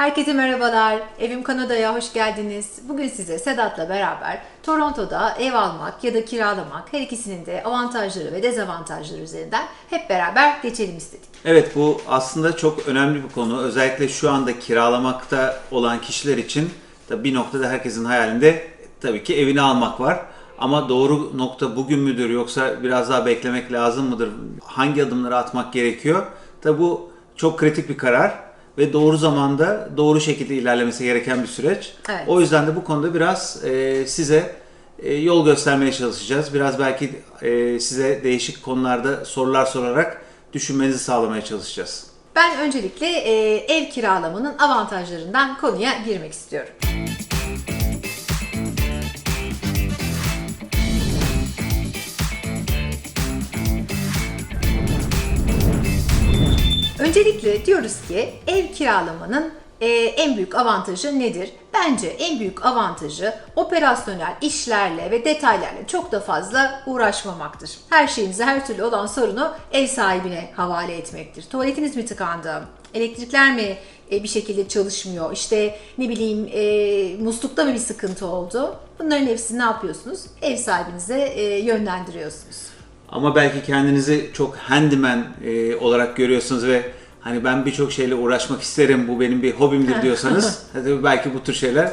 Herkese merhabalar. Evim Kanada'ya hoş geldiniz. Bugün size Sedat'la beraber Toronto'da ev almak ya da kiralamak her ikisinin de avantajları ve dezavantajları üzerinden hep beraber geçelim istedik. Evet bu aslında çok önemli bir konu. Özellikle şu anda kiralamakta olan kişiler için bir noktada herkesin hayalinde tabii ki evini almak var. Ama doğru nokta bugün müdür yoksa biraz daha beklemek lazım mıdır? Hangi adımları atmak gerekiyor? Tabii bu çok kritik bir karar ve doğru zamanda doğru şekilde ilerlemesi gereken bir süreç. Evet. O yüzden de bu konuda biraz e, size e, yol göstermeye çalışacağız. Biraz belki e, size değişik konularda sorular sorarak düşünmenizi sağlamaya çalışacağız. Ben öncelikle e, ev kiralamanın avantajlarından konuya girmek istiyorum. Öncelikle diyoruz ki ev kiralamanın e, en büyük avantajı nedir? Bence en büyük avantajı operasyonel işlerle ve detaylarla çok da fazla uğraşmamaktır. Her şeyinize her türlü olan sorunu ev sahibine havale etmektir. Tuvaletiniz mi tıkandı? Elektrikler mi e, bir şekilde çalışmıyor? İşte ne bileyim e, muslukta mı bir sıkıntı oldu? Bunların hepsini ne yapıyorsunuz? Ev sahibinize e, yönlendiriyorsunuz. Ama belki kendinizi çok handyman e, olarak görüyorsunuz ve hani ben birçok şeyle uğraşmak isterim, bu benim bir hobimdir diyorsanız tabii belki bu tür şeyler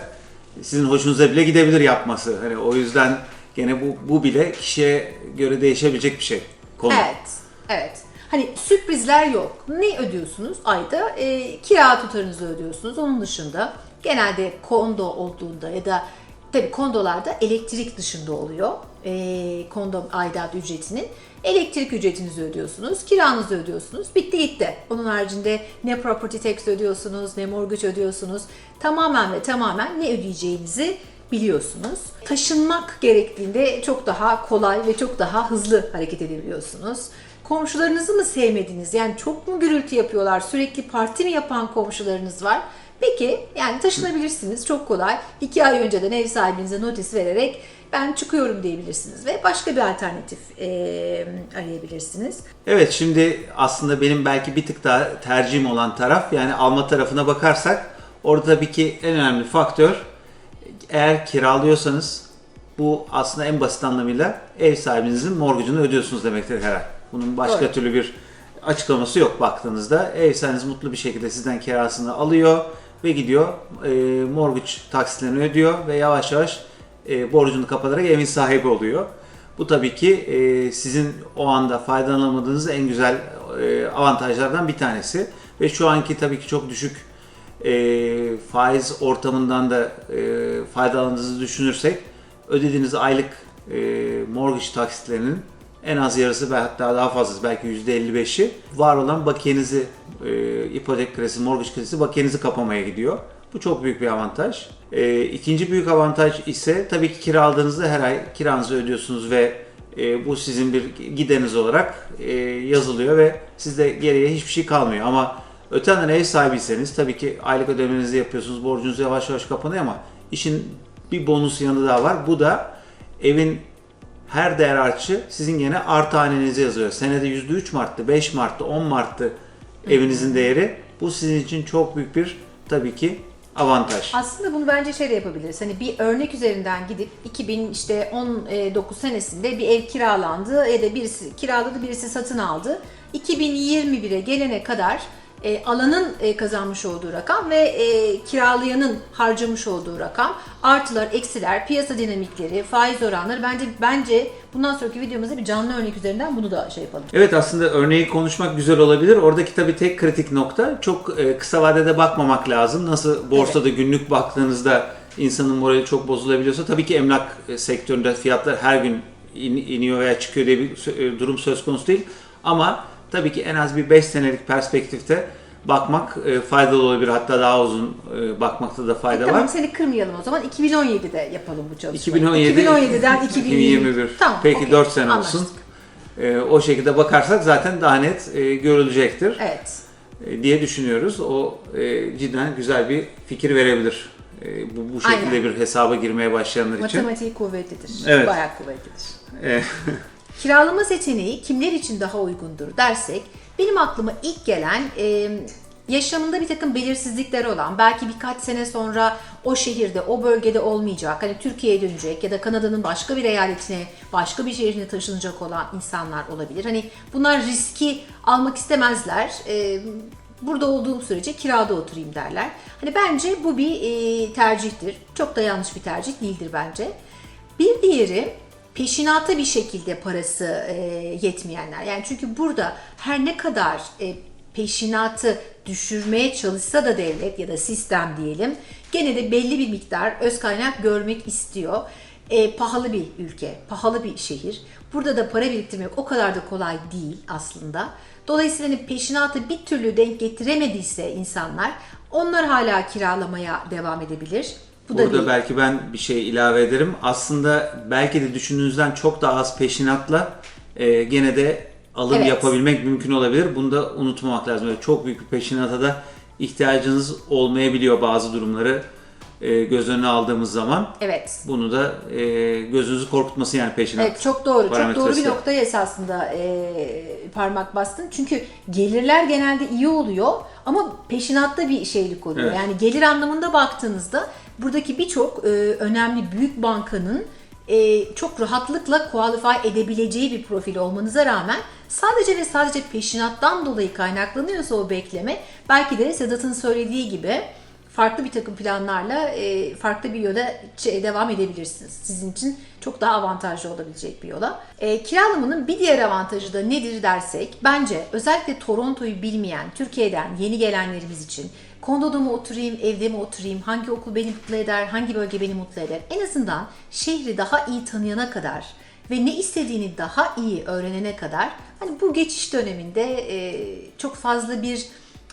sizin hoşunuza bile gidebilir yapması. Hani o yüzden gene bu, bu bile kişiye göre değişebilecek bir şey. Konu. Evet, evet. Hani sürprizler yok. Ne ödüyorsunuz? Ayda e, kira tutarınızı ödüyorsunuz. Onun dışında genelde kondo olduğunda ya da tabii kondolarda elektrik dışında oluyor. E, kondo aidat ücretinin. Elektrik ücretinizi ödüyorsunuz, kiranızı ödüyorsunuz. Bitti gitti. Onun haricinde ne property tax ödüyorsunuz, ne mortgage ödüyorsunuz. Tamamen ve tamamen ne ödeyeceğinizi biliyorsunuz. Taşınmak gerektiğinde çok daha kolay ve çok daha hızlı hareket edebiliyorsunuz. Komşularınızı mı sevmediniz? Yani çok mu gürültü yapıyorlar? Sürekli parti mi yapan komşularınız var? Peki yani taşınabilirsiniz çok kolay. İki ay önceden ev sahibinize notis vererek ben çıkıyorum diyebilirsiniz ve başka bir alternatif eee, arayabilirsiniz. Evet şimdi aslında benim belki bir tık daha tercihim olan taraf yani alma tarafına bakarsak orada tabii ki en önemli faktör eğer kiralıyorsanız bu aslında en basit anlamıyla ev sahibinizin morgucunu ödüyorsunuz demektir her ay. Bunun başka Doğru. türlü bir açıklaması yok baktığınızda. Ev sahibiniz mutlu bir şekilde sizden kirasını alıyor ve gidiyor e, mortgage taksitlerini ödüyor ve yavaş yavaş e, borcunu kapatarak evin sahibi oluyor. Bu tabii ki e, sizin o anda faydalanamadığınız en güzel e, avantajlardan bir tanesi. Ve şu anki tabii ki çok düşük e, faiz ortamından da e, faydalandığınızı düşünürsek ödediğiniz aylık e, mortgage taksitlerinin en az yarısı ve hatta daha fazlası belki %55'i var olan bakiyenizi e, ipotek kredisi, mortgage kredisi bakiyenizi kapamaya gidiyor. Bu çok büyük bir avantaj. E, ikinci büyük avantaj ise tabii ki kiraladığınızda her ay kiranızı ödüyorsunuz ve e, bu sizin bir gideriniz olarak e, yazılıyor ve sizde geriye hiçbir şey kalmıyor. Ama öte yandan ev sahibiyseniz tabii ki aylık ödemenizi yapıyorsunuz, borcunuz yavaş yavaş kapanıyor ama işin bir bonus yanı daha var. Bu da evin her değer artışı sizin yine artı hanenize yazıyor. Senede %3 mi arttı, 5 mi arttı, 10 mu evinizin değeri. Bu sizin için çok büyük bir tabii ki avantaj. Aslında bunu bence şey de yapabiliriz. Hani bir örnek üzerinden gidip 2000 işte 19 senesinde bir ev kiralandı ya da birisi kiraladı, birisi satın aldı. 2021'e gelene kadar e, alanın e, kazanmış olduğu rakam ve e, kiralayanın harcamış olduğu rakam, artılar, eksiler, piyasa dinamikleri, faiz oranları bence bence bundan sonraki videomuzda bir canlı örnek üzerinden bunu da şey yapalım. Evet aslında örneği konuşmak güzel olabilir. Oradaki tabii tek kritik nokta çok e, kısa vadede bakmamak lazım. Nasıl borsada günlük baktığınızda insanın morali çok bozulabiliyorsa tabii ki emlak e, sektöründe fiyatlar her gün in- iniyor veya çıkıyor diye bir e, durum söz konusu değil. Ama tabii ki en az bir 5 senelik perspektifte bakmak e, faydalı olabilir. Hatta daha uzun e, bakmakta da fayda Tamam var. seni kırmayalım o zaman 2017'de yapalım bu çalışmayı. 2017 2017'den 2021. Tamam. Peki okey, 4 sene anlaştık. olsun. E, o şekilde bakarsak zaten daha net e, görülecektir. Evet. e, diye düşünüyoruz. O e, cidden güzel bir fikir verebilir. E, bu, bu şekilde Aynen. bir hesaba girmeye başlayanlar için. Matematiği kuvvetlidir. Evet. Bayağı kuvvetlidir. E, Kiralama seçeneği kimler için daha uygundur dersek benim aklıma ilk gelen e, yaşamında bir takım belirsizlikleri olan, belki birkaç sene sonra o şehirde, o bölgede olmayacak, hani Türkiye'ye dönecek ya da Kanada'nın başka bir eyaletine, başka bir şehrine taşınacak olan insanlar olabilir. Hani bunlar riski almak istemezler. Ee, burada olduğum sürece kirada oturayım derler. Hani bence bu bir e, tercihtir. Çok da yanlış bir tercih değildir bence. Bir diğeri peşinata bir şekilde parası e, yetmeyenler. Yani çünkü burada her ne kadar e, peşinatı düşürmeye çalışsa da devlet ya da sistem diyelim gene de belli bir miktar öz kaynak görmek istiyor. E, pahalı bir ülke, pahalı bir şehir. Burada da para biriktirmek o kadar da kolay değil aslında. Dolayısıyla hani peşinatı bir türlü denk getiremediyse insanlar onlar hala kiralamaya devam edebilir. Bu da Burada bir belki ben bir şey ilave ederim. Aslında belki de düşündüğünüzden çok daha az peşinatla e, gene de alım Evet. yapabilmek mümkün olabilir. Bunu da unutmamak lazım. Öyle çok büyük bir peşinata da ihtiyacınız olmayabiliyor bazı durumları e, göz önüne aldığımız zaman. evet. Bunu da e, gözünüzü korkutması yani peşinat. Evet çok doğru. Çok doğru bir noktaya esasında e, parmak bastın. Çünkü gelirler genelde iyi oluyor ama peşinatta bir şeylik oluyor. Evet. Yani gelir anlamında baktığınızda buradaki birçok e, önemli büyük bankanın e, çok rahatlıkla qualify edebileceği bir profil olmanıza rağmen sadece ve sadece peşinattan dolayı kaynaklanıyorsa o bekleme belki de Sedat'ın söylediği gibi farklı bir takım planlarla e, farklı bir yola devam edebilirsiniz. Sizin için çok daha avantajlı olabilecek bir yola. E, kiralamanın bir diğer avantajı da nedir dersek, bence özellikle Toronto'yu bilmeyen, Türkiye'den yeni gelenlerimiz için kondoda mı oturayım, evde mi oturayım, hangi okul beni mutlu eder, hangi bölge beni mutlu eder, en azından şehri daha iyi tanıyana kadar ve ne istediğini daha iyi öğrenene kadar hani bu geçiş döneminde e, çok fazla bir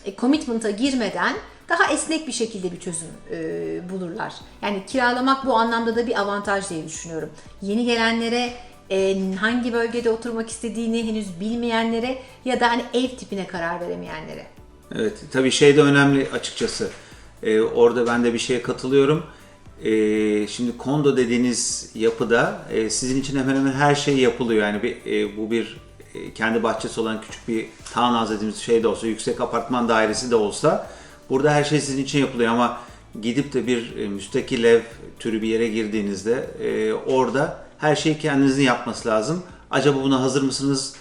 e, commitment'a girmeden daha esnek bir şekilde bir çözüm e, bulurlar. Yani kiralamak bu anlamda da bir avantaj diye düşünüyorum. Yeni gelenlere e, hangi bölgede oturmak istediğini henüz bilmeyenlere ya da hani ev tipine karar veremeyenlere. Evet, tabii şey de önemli açıkçası. Ee, orada ben de bir şeye katılıyorum. Ee, şimdi kondo dediğiniz yapıda e, sizin için hemen hemen her şey yapılıyor. Yani bir, e, bu bir e, kendi bahçesi olan küçük bir townhouse dediğimiz şey de olsa, yüksek apartman dairesi de olsa burada her şey sizin için yapılıyor ama gidip de bir e, müstakil ev türü bir yere girdiğinizde e, orada her şeyi kendinizin yapması lazım. Acaba buna hazır mısınız?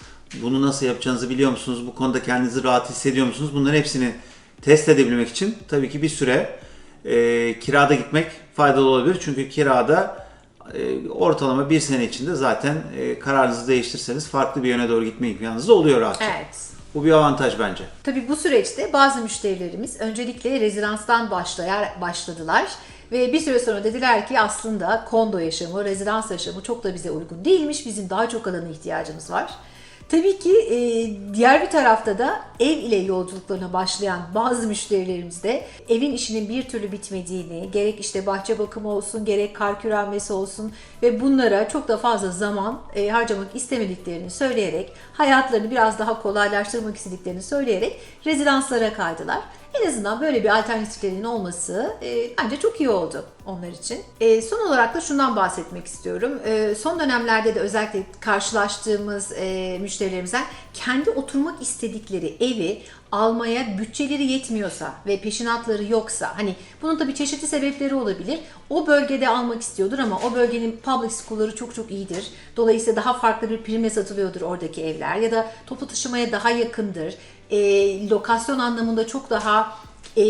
Bunu nasıl yapacağınızı biliyor musunuz? Bu konuda kendinizi rahat hissediyor musunuz? Bunların hepsini test edebilmek için tabii ki bir süre e, kirada gitmek faydalı olabilir. Çünkü kirada e, ortalama bir sene içinde zaten e, kararınızı değiştirseniz farklı bir yöne doğru gitme imkanınız da oluyor rahatça. Evet. Bu bir avantaj bence. Tabii bu süreçte bazı müşterilerimiz öncelikle rezidanstan başlayar, başladılar. Ve bir süre sonra dediler ki aslında kondo yaşamı, rezidans yaşamı çok da bize uygun değilmiş. Bizim daha çok alana ihtiyacımız var. Tabii ki e, diğer bir tarafta da ev ile yolculuklarına başlayan bazı müşterilerimiz de evin işinin bir türlü bitmediğini, gerek işte bahçe bakımı olsun, gerek kar kürenmesi olsun ve bunlara çok da fazla zaman e, harcamak istemediklerini söyleyerek, hayatlarını biraz daha kolaylaştırmak istediklerini söyleyerek rezidanslara kaydılar. En azından böyle bir alternatiflerin olması e, bence çok iyi oldu onlar için. E, son olarak da şundan bahsetmek istiyorum. E, son dönemlerde de özellikle karşılaştığımız e, müşterilerimizden kendi oturmak istedikleri evi almaya bütçeleri yetmiyorsa ve peşinatları yoksa hani bunun tabii çeşitli sebepleri olabilir. O bölgede almak istiyordur ama o bölgenin public school'ları çok çok iyidir. Dolayısıyla daha farklı bir primle satılıyordur oradaki evler ya da toplu taşımaya daha yakındır. E, lokasyon anlamında çok daha e,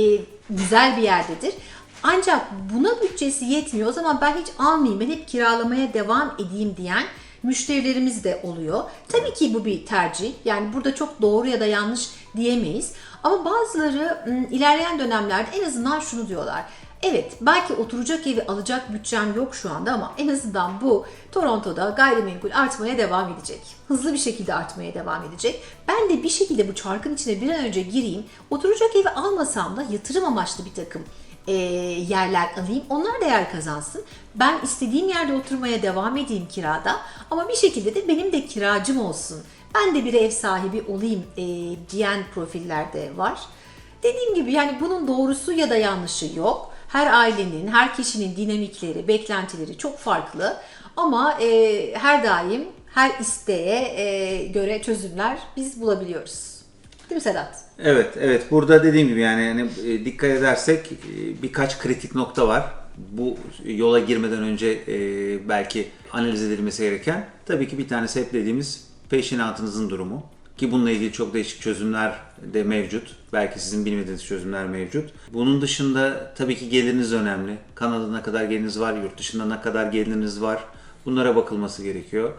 güzel bir yerdedir. Ancak buna bütçesi yetmiyor. O zaman ben hiç almayayım, ben hep kiralamaya devam edeyim diyen müşterilerimiz de oluyor. Tabii ki bu bir tercih. Yani burada çok doğru ya da yanlış diyemeyiz. Ama bazıları ilerleyen dönemlerde en azından şunu diyorlar. Evet belki oturacak evi alacak bütçem yok şu anda ama en azından bu Toronto'da gayrimenkul artmaya devam edecek. Hızlı bir şekilde artmaya devam edecek. Ben de bir şekilde bu çarkın içine bir an önce gireyim. Oturacak evi almasam da yatırım amaçlı bir takım e, yerler alayım. Onlar değer kazansın. Ben istediğim yerde oturmaya devam edeyim kirada. Ama bir şekilde de benim de kiracım olsun. Ben de bir ev sahibi olayım e, diyen profiller de var. Dediğim gibi yani bunun doğrusu ya da yanlışı yok. Her ailenin, her kişinin dinamikleri, beklentileri çok farklı. Ama e, her daim her isteğe e, göre çözümler biz bulabiliyoruz. Değil mi Sedat? Evet, evet. Burada dediğim gibi yani, yani e, dikkat edersek e, birkaç kritik nokta var. Bu yola girmeden önce e, belki analiz edilmesi gereken. Tabii ki bir tanesi hep dediğimiz peşinatınızın durumu. Ki bununla ilgili çok değişik çözümler de mevcut. Belki sizin bilmediğiniz çözümler mevcut. Bunun dışında tabii ki geliriniz önemli. Kanada'da ne kadar geliriniz var, yurt dışında ne kadar geliriniz var. Bunlara bakılması gerekiyor.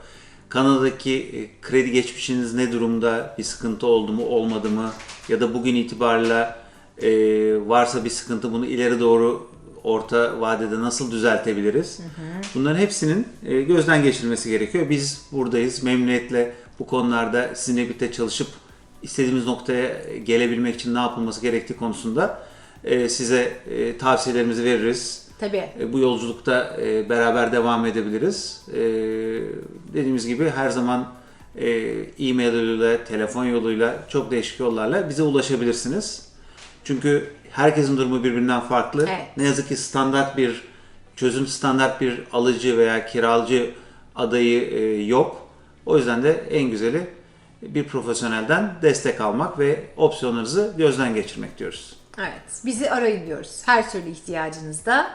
Kanada'daki e, kredi geçmişiniz ne durumda? Bir sıkıntı oldu mu, olmadı mı? Ya da bugün itibariyle e, varsa bir sıkıntı bunu ileri doğru orta vadede nasıl düzeltebiliriz? Bunların hepsinin e, gözden geçirilmesi gerekiyor. Biz buradayız. Memnuniyetle bu konularda sizinle birlikte çalışıp istediğimiz noktaya gelebilmek için ne yapılması gerektiği konusunda e, size e, tavsiyelerimizi veririz. Tabii. E, Bu yolculukta e, beraber devam edebiliriz. E, Dediğimiz gibi her zaman e, e-mail yoluyla, telefon yoluyla, çok değişik yollarla bize ulaşabilirsiniz. Çünkü herkesin durumu birbirinden farklı. Evet. Ne yazık ki standart bir çözüm, standart bir alıcı veya kiralcı adayı e, yok. O yüzden de en güzeli bir profesyonelden destek almak ve opsiyonlarınızı gözden geçirmek diyoruz. Evet. Bizi arayın diyoruz. Her türlü ihtiyacınızda.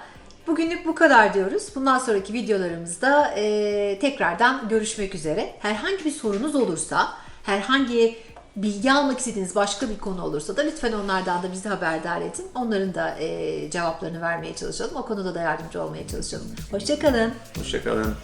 Bugünlük bu kadar diyoruz. Bundan sonraki videolarımızda e, tekrardan görüşmek üzere. Herhangi bir sorunuz olursa, herhangi bilgi almak istediğiniz başka bir konu olursa da lütfen onlardan da bizi haberdar edin. Onların da e, cevaplarını vermeye çalışalım. O konuda da yardımcı olmaya çalışalım. Hoşçakalın. Hoşçakalın.